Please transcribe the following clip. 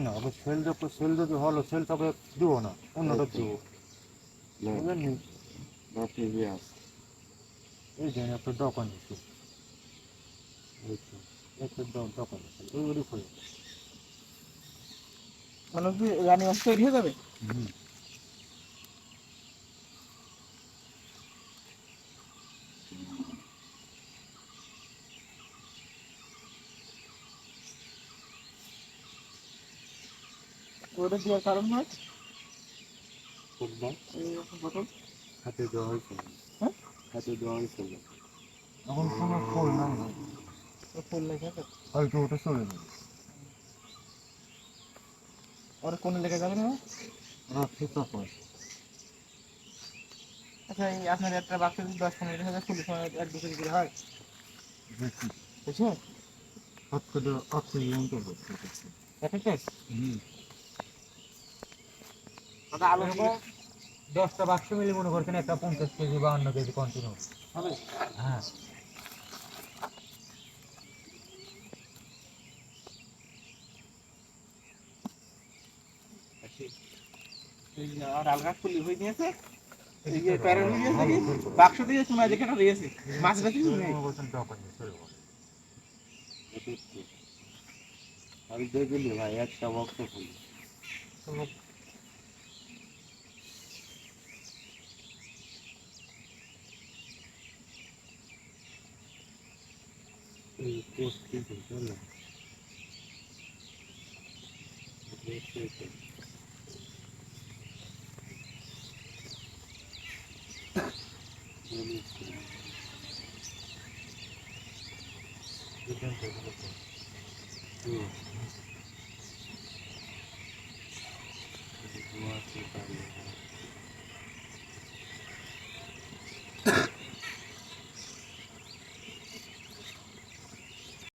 না আবার সেল যখন সেল যদি হলো সেল তবে দেবো না অন্যটা দেবো? এই যে একটা দোকান আছে। দোকান আছে মানে রানিগঞ্জ তৈরি হয়ে যাবে? হুম। ওটা দেওয়ার কারণ বোতল হাতে দেওয়া হ্যাঁ? হাতে দেওয়া হয়েছে এখন কোনো ফুল নাই। ও লেখা হয়তো ওটা চলে যাবে। ওর কোন লেখা যাবে না? রাখতে আচ্ছা এই আপনার একটা বাক্স যদি দশ পনেরো হাজার সময় এক কেজি করে হয়। বুঝছেন? হাত করে অক্সিজেন তো এক একটা হুম। দশটা বাক্স মিলে মনে করছেন একটা পঞ্চাশ কেজি বা অন্য কেজি কন্টিনিউ হবে? হ্যাঁ। আর হয়ে নিয়েছে বাক্স দিয়ে শোনা দেখে একটা রয়েছে। মাছ গাছ আমি দেখলি ভাই একটা বক্স ফুল এই পোস্ট কি চলে হুম